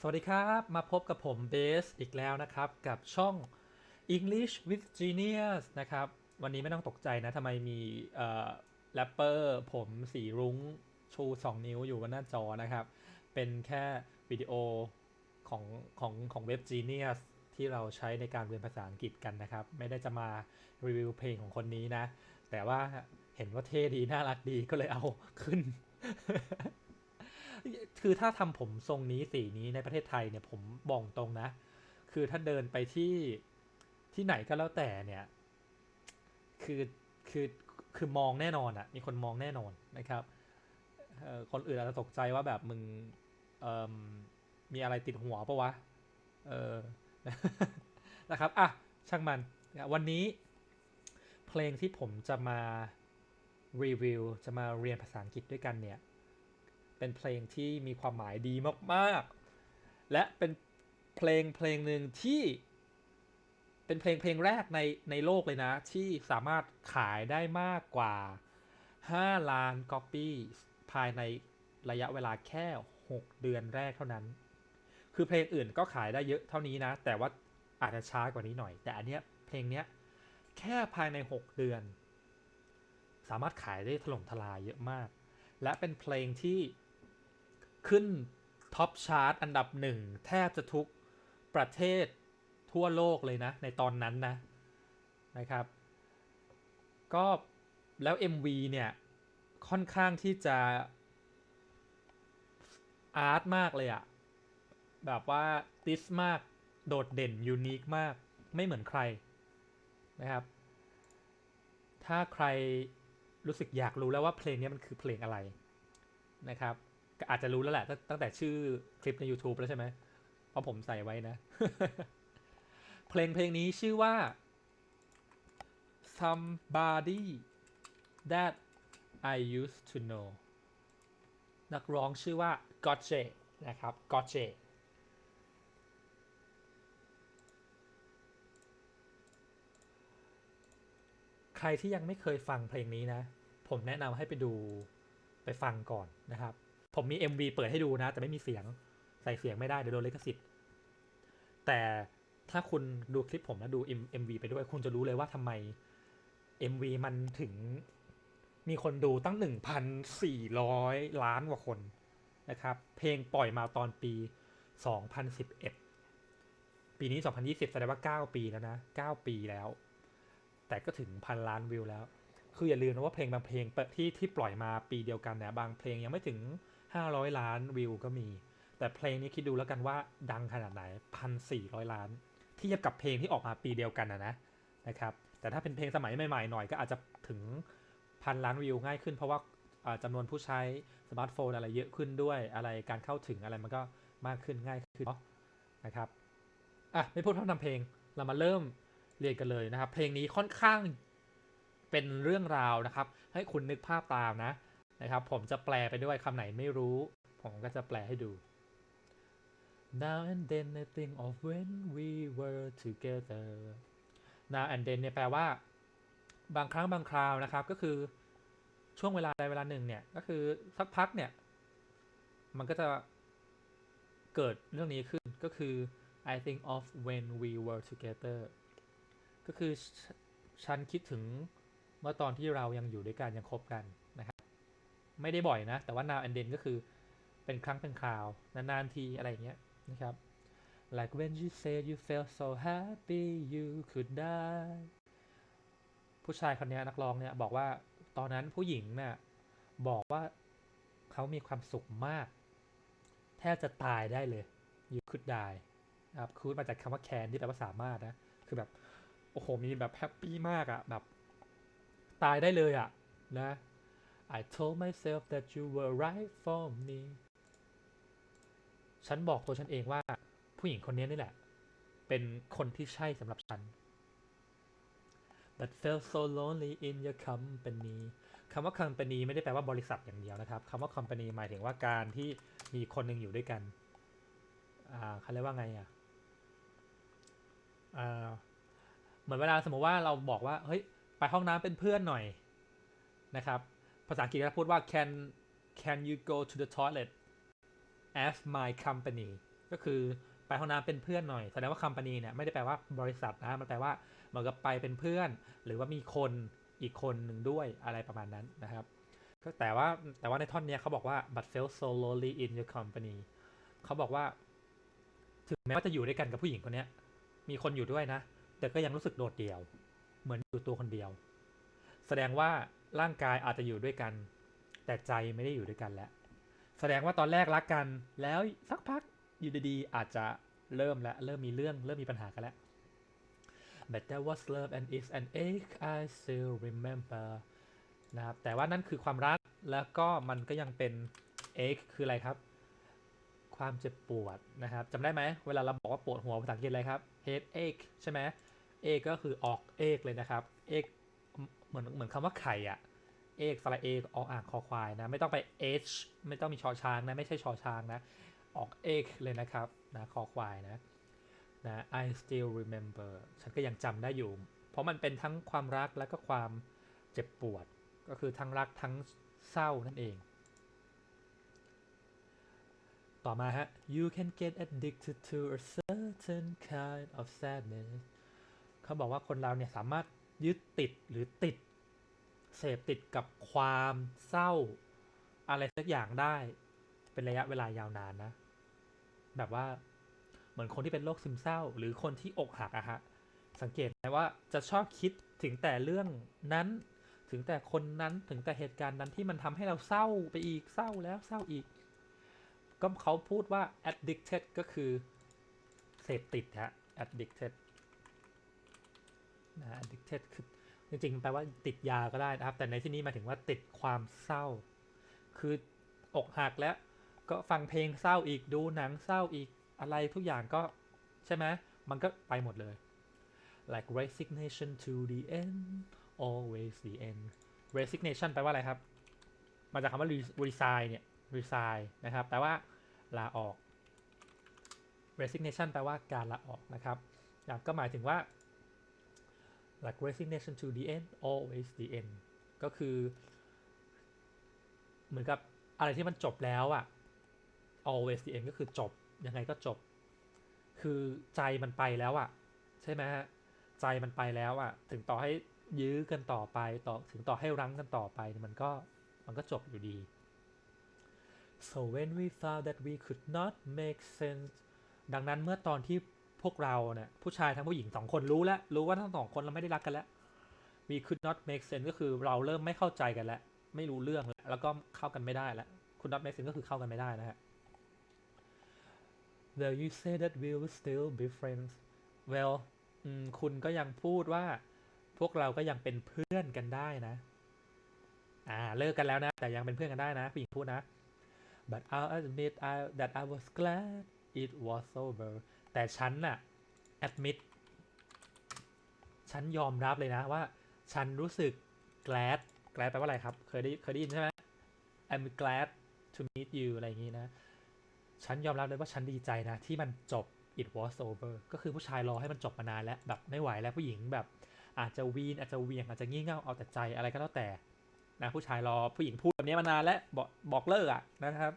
สวัสดีครับมาพบกับผมเบสอีกแล้วนะครับ กับช่อง English with Genius นะครับ วันนี้ไม่ต้องตกใจนะทำไมมีแรปเปอร์ผมสีรุ้งชู 2 นิ้วอยู่บนหน้าจอนะครับ เป็นแค่วิดีโอของของของเว็บ Genius ที่เราใช้ในการเรียนภาษาอังกฤษกันนะครับ ไม่ได้จะมารีวิวเพลงของคนนี้นะ แต่ว่าเห็นว่าเท่ดี น่ารักดีก็เลยเอาขึ้น คือถ้าทำผมทรงนี้สีนี้ในประเทศไทยเนี่ยผมบอกตรงนะ คือถ้าเดินไปที่ที่ไหนก็แล้วแต่เนี่ย คือคือคือมองแน่นอนอะมีคนมองแน่นอนนะครับคนอื่นอาจจะตกใจว่าแบบมึงมมีอะไรติดหัวปะวะเออนะครับอะช่างมันวันนี้เพลงที่ผมจะมารีวิวจะมาเรียนภาษาอังกฤษด้วยกันเนี่ย เป็นเพลงที่มีความหมายดีมากๆ และเป็นเพลงเพลงหนึ่งที่เป็นเพลงเพลงแรกในในโลกเลยนะ ที่สามารถขายได้มากกว่า 5 ล้านก๊อปปี้ภายในระยะเวลาแค่ 6 เดือนแรกเท่านั้น คือเพลงอื่นก็ขายได้เยอะเท่านี้นะ แต่ว่าอาจจะช้ากว่านี้หน่อย แต่อันเนี้ยเพลงเนี้ยแค่ภายใน 6 เดือน สามารถขายได้ถล่มทลายเยอะมาก และเป็นเพลงที่ ขึ้นท็อปชาร์ตอันดับหนึ่งแทบจะทุกประเทศทั่วโลกเลยนะ ในตอนนั้นนะนะครับ ก็แล้ว MV เนี่ยค่อนข้างที่จะอาร์ตมากเลยอะแบบว่าติสมากโดดเด่นยูนิคมากไม่เหมือนใครนะครับ ถ้าใครรู้สึกอยากรู้แล้วว่าเพลงนี้มันคือเพลงอะไรนะครับ อาจจะรู้แล้วแหละ ตั้งแต่ชื่อคลิปใน YouTube แล้วใช่ไหมเพราะผมใส่ไว้นะ เพลงเพลงนี้ชื่อว่า somebody that I used to know นักร้องชื่อว่า Gotye นะครับ Gotye ใครที่ยังไม่เคยฟังเพลงนี้นะ ผมแนะนำให้ไปดูไปฟังก่อนนะครับ ผมมี MV เปิดให้ดูนะ แต่ไม่มีเสียงใส่เสียงไม่ได้เดี๋ยวโดนลิขสิทธิ์แต่ถ้าคุณดูคลิปผมแล้วดู M- MV ไปด้วยคุณจะรู้เลยว่าทำไม MV มันถึงมีคนดูตั้ง 1,400 ล้านกว่าคนนะครับ เพลงปล่อยมาตอนปี 2011 ปีนี้ 2020 แสดงว่า 9 ปีแล้วนะ 9 ปีแล้ว แต่ก็ถึงพันล้านวิวแล้ว คืออย่าลืมนะว่าเพลงบางเพลงที่ที่ปล่อยมาปีเดียวกันเนี่ยบางเพลงยังไม่ถึง 500 ล้านวิวก็มี แต่เพลงนี้คิดดูแล้วกันว่าดังขนาดไหนพันสี่ร้อยล้านเทียบกับเพลงที่ออกมาปีเดียวกันนะนะนะครับ แต่ถ้าเป็นเพลงสมัยใหม่ๆหน่อยก็อาจจะถึงพันล้านวิวง่ายขึ้น เพราะว่าจำานวนผู้ใช้สมาร์ทโฟนอะไรเยอะขึ้นด้วยอะไรการเข้าถึงอะไรมันก็มากขึ้นง่ายขึ้นเนาะนะครับอะไม่พูดพร่ำทำเพลงเรามาเริ่มเรียนกันเลยนะครับ เพลงนี้ค่อนข้างเป็นเรื่องราวนะครับ ให้คุณนึกภาพตามนะ นะครับ ผมจะแปลไปด้วยคำไหนไม่รู้ ผมก็จะแปลให้ดู Now and then I think of when we were together Now and then เนี่ยแปลว่า บางครั้งบางคราวนะครับ ก็คือช่วงเวลาใดเวลาหนึ่งเนี่ย ก็คือสักพักเนี่ย มันก็จะเกิดเรื่องนี้ขึ้นก็คือ I think of when we were together ก็คือฉันคิดถึงเมื่อตอนที่เรายังอยู่ด้วยกันยังคบกัน ไม่ได้บ่อยนะ แต่ว่า now and then ก็คือเป็นครั้งเป็นคราวนานๆทีอะไรอย่างเงี้ยนะครับ like when you said you felt so happy you could die ผู้ชายคนนี้นักร้องเนี่ยบอกว่าตอนนั้นผู้หญิงเนี่ยบอกว่าเขามีความสุขมาก แทบจะตายได้เลย you could die ครับ could มาจากคำว่า can ที่แปลว่าสามารถนะ คือแบบ โอ้โห มีแบบแฮปปี้มากอะแบบ ตายได้เลยอะนะ I told myself that you were right for me ฉันบอกตัวฉันเองว่า ผู้หญิงคนนี้นี่แหละ เป็นคนที่ใช่สำหรับฉัน but felt so lonely in your company คำว่า company ไม่ได้แปลว่าบริษัทอย่างเดียวนะครับ คำว่า company หมายถึงว่าการที่มีคนหนึ่งอยู่ด้วยกัน อ่าเขาเรียกว่าไงอะอ่าเหมือนเวลาสมมติว่าเราบอกว่า เฮ้ย ไปห้องน้ำเป็นเพื่อนหน่อยนะครับ ภาษาอังกฤษก็พูดว่า can can you go to the toilet as my company ก็คือไปห้องน้ำเป็นเพื่อนหน่อย แสดงว่าคัมปานีเนี่ยไม่ได้แปลว่าบริษัทนะ มันแปลว่าเหมือนกับไปเป็นเพื่อน หรือว่ามีคนอีกคนหนึ่งด้วยอะไรประมาณนั้นนะครับ ก็แต่ว่าแต่ว่าในท่อนนี้เขาบอกว่า but felt so lonely in your company เขาบอกว่า ถึงแม้ว่าจะอยู่ด้วยกันกับผู้หญิงคนนี้มีคนอยู่ด้วยนะ แต่ก็ยังรู้สึกโดดเดี่ยว เหมือนอยู่ตัวคนเดียว แสดงว่า ร่างกายอาจจะอยู่ด้วยกัน แต่ใจไม่ได้อยู่ด้วยกันแล้วแสดงว่าตอนแรกรักกัน แล้วสักพักอยู่ดีๆอาจจะเริ่มแล้วเริ่มมีเรื่องเริ่มมีปัญหากันแล้ว But that was love and is an ache I still remember นะครับแต่ว่านั่นคือความรักแล้วก็มันก็ยังเป็น ache คืออะไรครับ ความเจ็บปวดนะครับจำได้ไหมเวลาเราบอกว่าปวดหัวภาษาอังกฤษอะไรครับ head ache ใช่ไหม ache ก็คือออก ache เลยนะครับ ache เหมือนเหมือนคำว่าไข่อะเอกสระเอกออกอ่างคอควายนะ ไม่ต้องไป h ไม่ต้องมีชอช้างนะ ไม่ใช่ชอช้างนะ ออกเอกเลยนะครับนะคอควายนะนะ I still remember ฉันก็ยังจำได้อยู่ เพราะมันเป็นทั้งความรักและก็ความเจ็บปวด ก็คือทั้งรักทั้งเศร้านั่นเอง ต่อมาฮะ you can get addicted to a certain kind of sadness เขาบอกว่าคนเราเนี่ยสามารถ ยึดติดหรือติด เสพติดกับความเศร้า อะไรสักอย่างได้ เป็นระยะเวลายาวนานนะ แบบว่าเหมือนคนที่เป็นโรคซึมเศร้า หรือคนที่อกหักอะฮะสังเกตไหมว่าจะชอบคิดถึงแต่เรื่องนั้น ถึงแต่คนนั้นถึงแต่เหตุการณ์นั้นที่มันทำให้เราเศร้าไปอีกเศร้าแล้วเศร้าอีก ก็เขาพูดว่า addicted ก็คือเสพติดฮะ addicted นะ addicted คือจริงๆแปลว่าติดยาก็ได้นะครับ แต่ในที่นี้หมายถึงว่าติดความเศร้า คืออกหักแล้วก็ฟังเพลงเศร้าอีกดูหนังเศร้าอีกอะไรทุกอย่างก็ใช่ไหมมันก็ไปหมดเลย like resignation to the end always the end resignation แปลว่าอะไรครับ มาจากคำว่า resign เนี่ย resign นะครับ แปลว่าลาออก resignation แปลว่าการลาออกนะครับก็หมายถึงว่า like resignation to the end always the end ก็คือ เหมือนกับอะไรที่มันจบแล้วอะ always the end ก็คือจบ ยังไงก็จบ คือใจมันไปแล้วอะใช่ไหมฮะ ใจมันไปแล้วอะถึงต่อให้ยื้อกันต่อไปต่อถึงต่อให้รั้งกันต่อไปมันก็มันก็จบอยู่ดี so when we found that we could not make sense ดังนั้นเมื่อตอนที่ พวกเราเนี่ยผู้ชายทั้งผู้หญิงสองคนรู้แล้วรู้ว่าทั้งสองคนเราไม่ได้รักกันแล้ว we could not make sense ก็คือเราเริ่มไม่เข้าใจกันแล้ว ไม่รู้เรื่องแล้วแล้วก็เข้ากันไม่ได้แล้ว could not make sense ก็คือเข้ากันไม่ได้นะฮะ well you say that we will still be friends well คุณก็ยังพูดว่าพวกเราก็ยังเป็นเพื่อนกันได้นะ อ่า เลิกกันแล้วนะ แต่ยังเป็นเพื่อนกันได้นะผู้หญิงพูดนะ but I'll admit I, that I was glad it was over แต่ฉันน่ะ admit ฉันยอมรับเลยนะว่า ฉันรู้สึก glad glad แปลว่าอะไรครับ เคยได้เคยได้ยินใช่ไหม I'm glad to meet you อะไรอย่างงี้นะ ฉันยอมรับเลยว่าฉันดีใจนะ ที่มันจบ it was over ก็คือผู้ชายรอให้มันจบมานานแล้วแบบไม่ไหวแล้วผู้หญิงแบบ อาจจะวีนอาจจะเวียงอาจจะงี่เง่าเอาแต่ใจอะไรก็แล้วแต่นะผู้ชายรอผู้หญิงพูดแบบนี้มานานแล้วบอกบอกเลิกอะนะครับ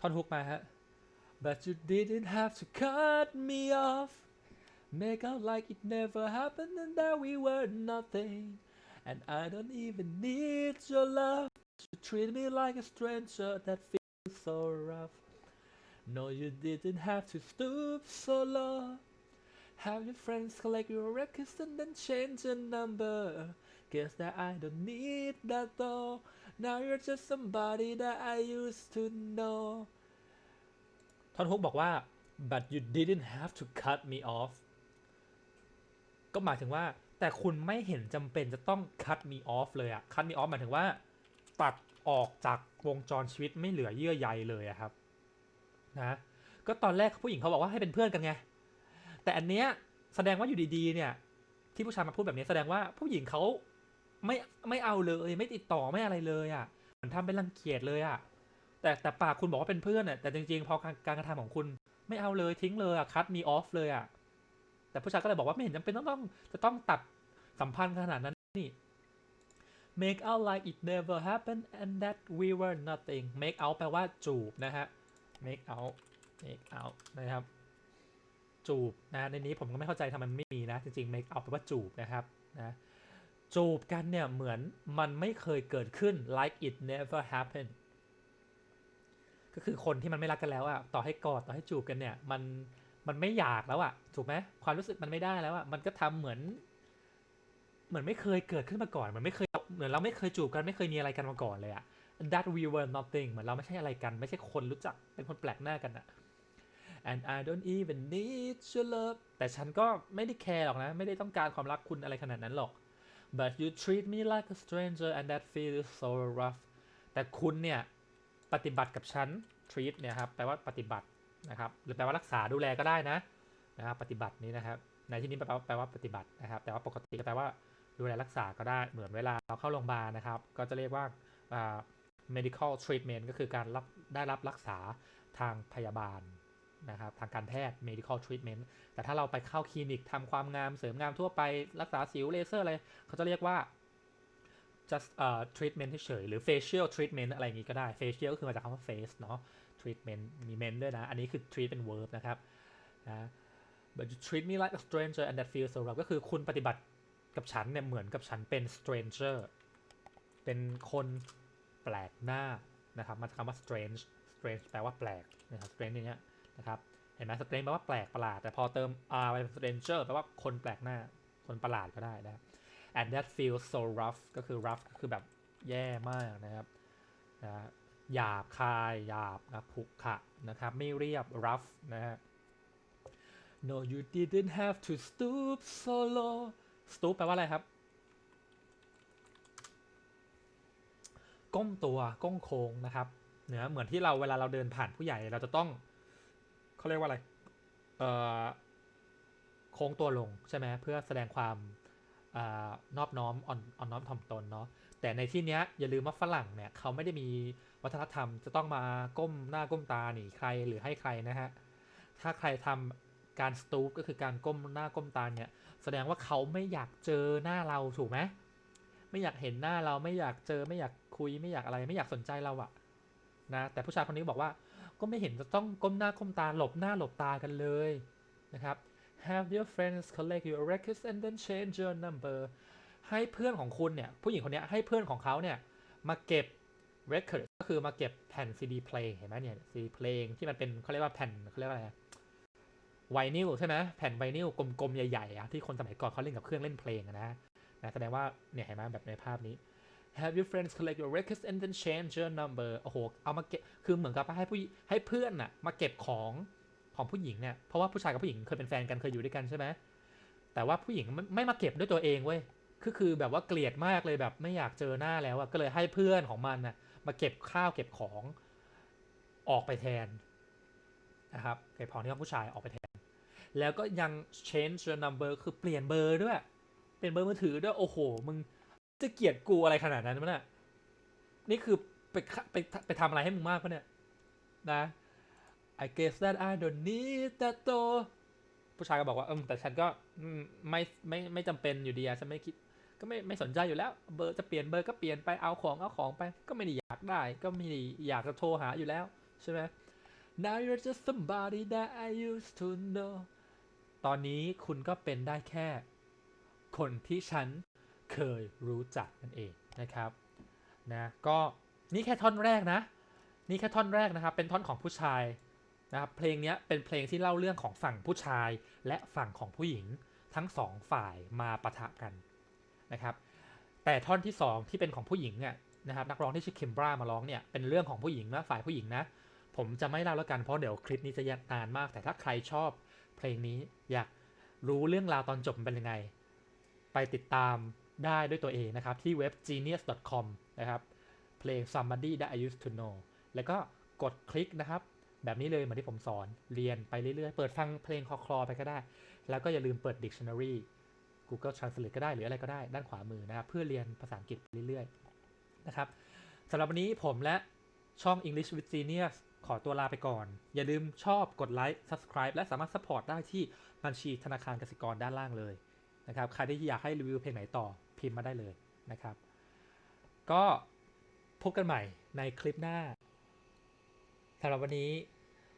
ท่อนฮุกมาฮะ but you didn't have to cut me off. Make out like it never happened and that we were nothing. And I don't even need your love to treat me like a stranger that feels so rough. No you didn't have to stoop so low. Have your friends collect your records and then change your number. Guess that I don't need that though. Now you're just somebody that I used to know ท่อนฮุกบอกว่า but you didn't have to cut me off ก็หมายถึงว่า แต่คุณไม่เห็นจำเป็นจะต้อง cut me off เลยอะ cut me off หมายถึงว่า ตัดออกจากวงจรชีวิตไม่เหลือเยื่อใยเลยอะครับ นะ ก็ตอนแรกผู้หญิงเขาบอกว่าให้เป็นเพื่อนกันไง แต่อันเนี้ยแสดงว่าอยู่ดีๆ เนี่ย ที่ผู้ชายมาพูดแบบนี้แสดงว่าผู้หญิงเขาไม่ไม่เอาเลยไม่ติดต่อไม่อะไรเลยอะ่ะเหมือนทำเป็นรังเกียจเลยอะ่ะ แต่แต่ปากคุณบอกว่าเป็นเพื่อนอะแต่จริงๆ พอการการกระทำของคุณไม่เอาเลยทิ้งเลยอะคัดมีออฟเลยอะแต่ผู้ชายก็เลยบอกว่าไม่เห็นจำเป็นต้องต้องจะต้องตัดสัมพันธ์ขนาดนั้นนี่ make out like it never happened and that we were nothing make out แปลว่าจูบนะฮะ make out make out นะครับ จูบนะในนี้ผมก็ไม่เข้าใจทำไมมันไม่มีนะ จริงๆ make out แปลว่าจูบนะครับนะจูบกันเนี่ยเหมือนมันไม่เคยเกิดขึ้น like it never happened ก็คือคนที่มันไม่รักกันแล้วอะต่อให้กอดต่อให้จูบกันเนี่ย มันมันไม่อยากแล้วอะถูกไหมความรู้สึกมันไม่ได้แล้วอะมันก็ทำเหมือน เหมือนไม่เคยเกิดขึ้นมาก่อนเหมือนไม่เคยเหมือนเราไม่เคยจูบกันไม่เคยมีอะไรกันมาก่อนเลยอะ that we were nothing เหมือนเราไม่ใช่อะไรกัน ไม่ใช่คนรู้จักเป็นคนแปลกหน้ากันอะ and I don't even need your love แต่ฉันก็ไม่ได้แคร์หรอกนะ ไม่ได้ต้องการความรักคุณอะไรขนาดนั้นหรอก but you treat me like a stranger and that feels so rough แต่คุณเนี่ย ปฏิบัติกับฉัน treat เนี่ยครับแปลว่าปฏิบัตินะครับ หรือแปลว่ารักษาดูแลก็ได้นะนะครับปฏิบัตินี้นะครับ ในที่นี้แปลว่าแปลว่าปฏิบัตินะครับ แต่ว่าปกติก็แปลว่าดูแลรักษาก็ได้เหมือนเวลาเราเข้าโรงพยาบาลนะครับ ก็จะเรียกว่าอ่า medical treatment ก็คือการรับได้รับรักษาทางพยาบาลนะครับทางการแพทย์ medical treatment แต่ถ้าเราไปเข้าคลินิกทำความงามเสริมงามทั่วไปรักษาสิวเลเซอร์อะไรเขาจะเรียกว่า just เอ่อ treatment เฉยหรือ facial treatment อะไรอย่างงี้ก็ได้ facial ก็คือมาจากคำว่า face เนาะ treatment มี ment ด้วยนะ อันนี้คือ treat เป็น verb นะครับนะ but you treat me like a stranger and that feels so rough ก็คือคุณปฏิบัติกับฉันเนี่ยเหมือนกับฉันเป็น stranger เป็นคนแปลกหน้านะครับมาจากคำว่า strange strange แปลว่าแปลกนะครับ strange อย่างเงี้ยนะครับเห็นไหม strange แปลว่าแปลกประหลาด แต่พอเติม r ไปเป็น stranger แปลว่าคนแปลกหน้า คนประหลาดก็ได้นะครับ and that feels so rough ก็คือ rough ก็คือแบบแย่มากนะครับนะหยาบคายหยาบนะผุขะนะครับ ไม่เรียบ rough นะฮะ no you didn't have to stoop so low stoop แปลว่าอะไรครับ ก้มตัวก้มโค้งนะครับเนื้อเหมือนที่เราเวลาเราเดินผ่านผู้ใหญ่เราจะต้องเขาเรียกว่าอะไร เอ่อ โค้งตัวลงใช่ไหมเพื่อแสดงความ อนอบน้อมอ่อนอ่อนน้อมถ่อมตนเนาะแต่ในที่เนี้ยอย่าลืมว่าฝรั่งเนี่ยเขาไม่ได้มีวัฒนธรรมจะต้องมาก้มหน้าก้มตาหนีใครหรือให้ใครนะฮะถ้าใครทำการสตูปก็คือการก้มหน้าก้มตาเนี่ยแสดงว่าเขาไม่อยากเจอหน้าเราถูกไหมไม่อยากเห็นหน้าเราไม่อยากเจอไม่อยากคุยไม่อยากอะไรไม่อยากสนใจเราอะนะแต่ผู้ชายคนนี้บอกว่าก็ไม่เห็นจะต้องก้มหน้าก้มตาหลบหน้าหลบตากันเลยนะครับ Have your friends collect your records and then change your number ให้เพื่อนของคุณเนี่ย ผู้หญิงคนนี้ให้เพื่อนของเขาเนี่ย มาเก็บ record ก็คือมาเก็บแผ่น CD เพลงเห็นไหมเนี่ย CD เพลงที่มันเป็นเขาเรียกว่าแผ่นเขาเรียกว่าอะไรไวนิลใช่ไหมแผ่นไวนิลกลมๆ ใหญ่ๆอะที่คนสมัยก่อนเขาเล่นกับเครื่องเล่นเพลงนะนะแสดงว่าเนี่ยเห็นไหมแบบในภาพนี้ Have your friends collect your records and then change your number โอ้โห เอามาเก็บ คือเหมือนกับให้ผู้ให้เพื่อนน่ะมาเก็บของ ของผู้หญิงเนี่ยเพราะว่าผู้ชายกับผู้หญิงเคยเป็นแฟนกันเคยอยู่ด้วยกันใช่ไหมแต่ว่าผู้หญิงไม่ไม่มาเก็บด้วยตัวเองเว้ยคือคือแบบว่าเกลียดมากเลยแบบไม่อยากเจอหน้าแล้วอะก็เลยให้เพื่อนของมันนะมาเก็บข้าวเก็บของออกไปแทนนะครับเก็บของที่ห้องผู้ชายออกไปแทน แล้วก็ยัง change your number คือเปลี่ยนเบอร์ด้วย เปลี่ยนเบอร์มือถือด้วยโอ้โห มึงจะเกลียดกูอะไรขนาดนั้นมั้ยเนี่ยนี่คือไปไปไปทำอะไรให้มึงมากปะเนี่ยนะ I guess that I don't need that though ผู้ชายก็บอกว่าเออแต่ฉันก็ไม่ไม่ไม่จำเป็นอยู่ดีอะฉันไม่คิด ก็ไม่ไม่สนใจอยู่แล้ว เบอร์จะเปลี่ยนเบอร์ก็เปลี่ยนไปเอาของเอาของไป ก็ไม่ได้อยากได้ ก็ไม่ได้อยากจะโทรหาอยู่แล้วใช่ไหม Now you're just somebody that I used to know ตอนนี้คุณก็เป็นได้แค่ คนที่ฉันเคยรู้จักนั่นเองนะครับนะก็นี่แค่ท่อนแรกนะ นี่แค่ท่อนแรกนะครับ เป็นท่อนของผู้ชาย นะครับเพลงนี้เป็นเพลงที่เล่าเรื่องของฝั่งผู้ชาย และฝั่งของผู้หญิงทั้งสองฝ่ายมาปะทะกันนะครับแต่ท่อนที่สองที่เป็นของผู้หญิงเนี่ยนะครับนักร้องที่ชื่อเคมบรามาร้องเนี่ยเป็นเรื่องของผู้หญิงนะฝ่ายผู้หญิงนะ ผมจะไม่เล่าแล้วกันเพราะเดี๋ยวคลิปนี้จะนานมาก แต่ถ้าใครชอบเพลงนี้อยากรู้เรื่องราวตอนจบเป็นยังไง ไปติดตามได้ด้วยตัวเองนะครับ ที่เว็บ genius.com นะครับเพลง somebody that I used to know แล้วก็กดคลิกนะครับ แบบนี้เลยเหมือนที่ผมสอนเรียนไปเรื่อยๆ เปิดฟังเพลงคลอๆไปก็ได้ แล้วก็อย่าลืมเปิด dictionary Google Translate ก็ได้หรืออะไรก็ได้ด้านขวามือนะครับ เพื่อเรียนภาษาอังกฤษไปเรื่อยๆนะครับสำหรับวันนี้ผมและช่อง English with Genius ขอตัวลาไปก่อน อย่าลืมชอบกดไลค์ subscribe และสามารถ support ได้ที่บัญชีธนาคารกสิกรด้านล่างเลยนะครับใครที่อยากให้รีวิวเพลงไหนต่อพิมพ์มาได้เลยนะครับ ก็พบกันใหม่ในคลิปหน้าสำหรับวันนี้